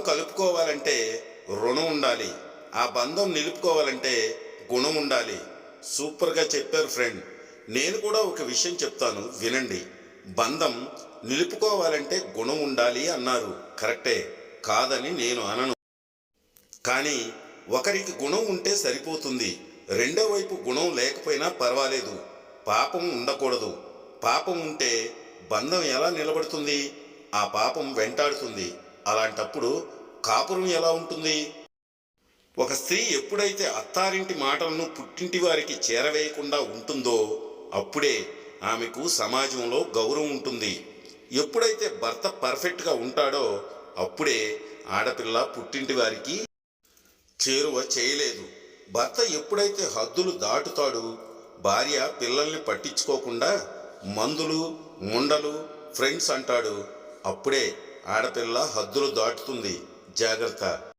కలుపుకోవాలంటే రుణం ఉండాలి. ఆ బంధం నిలుపుకోవాలంటే గుణం ఉండాలి. సూపర్గా చెప్పారు ఫ్రెండ్. నేను కూడా ఒక విషయం చెప్తాను వినండి. బంధం నిలుపుకోవాలంటే గుణం ఉండాలి అన్నారు. కరెక్టే. కాదని నేను అనను. కానీ ఒకరికి గుణం ఉంటే సరిపోతుంది. రెండో వైపు గుణం లేకపోయినా పర్వాలేదు. పాపం ఉండకూడదు. పాపం ఉంటే బంధం ఎలా నిలబడుతుంది? ఆ పాపం వెంటాడుతుంది. అలాంటప్పుడు కాపురం ఎలా ఉంటుంది? ఒక స్త్రీ ఎప్పుడైతే అత్తారింటి మాటలను పుట్టింటి వారికి చేరవేయకుండా ఉంటుందో అప్పుడే ఆమెకు సమాజంలో గౌరవం ఉంటుంది. ఎప్పుడైతే భర్త పర్ఫెక్ట్గా ఉంటాడో అప్పుడే ఆడపిల్ల పుట్టింటి వారికి చేరువ చేయలేదు. భర్త ఎప్పుడైతే హద్దులు దాటుతాడు భార్య పిల్లల్ని పట్టించుకోకుండా మందులు ముండలు ఫ్రెండ్స్ అంటాడు. అప్పుడే ఆడపిల్ల హద్దులు దాటుతుంది. జాగ్రత్త.